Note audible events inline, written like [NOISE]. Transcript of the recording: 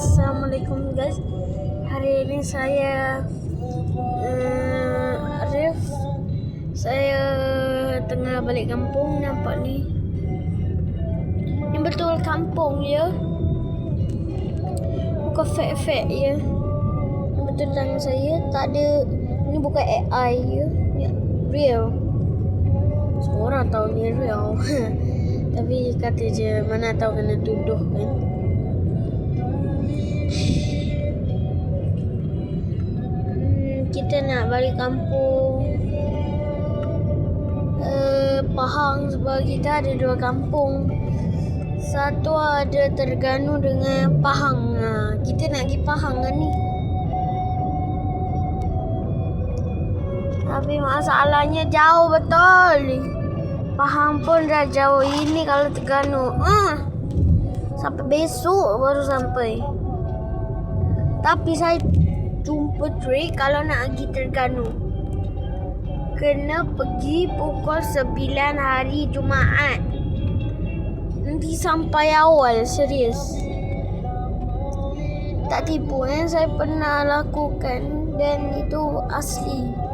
Assalamualaikum guys. Hari ini saya uh, Arif. Saya tengah balik kampung nampak ni. Ini betul kampung ya. Bukan fake-fake ya. Ini betul tangan saya tak ada ini bukan AI ya. Ni real. Semua orang tahu ni real. [LAUGHS] Tapi kata je mana tahu kena tuduh kan. Kita nak balik kampung. Uh, Pahang sebab kita ada dua kampung. Satu ada Terengganu dengan Pahang. Ha, kita nak pergi Pahang kan ni. Tapi masalahnya jauh betul. Pahang pun dah jauh ini kalau Terengganu. Ah. Sampai besok baru sampai. Tapi saya jumpa trik kalau nak pergi Terengganu. Kena pergi pukul 9 hari Jumaat. Nanti sampai awal, serius. Tak tipu eh, saya pernah lakukan dan itu asli.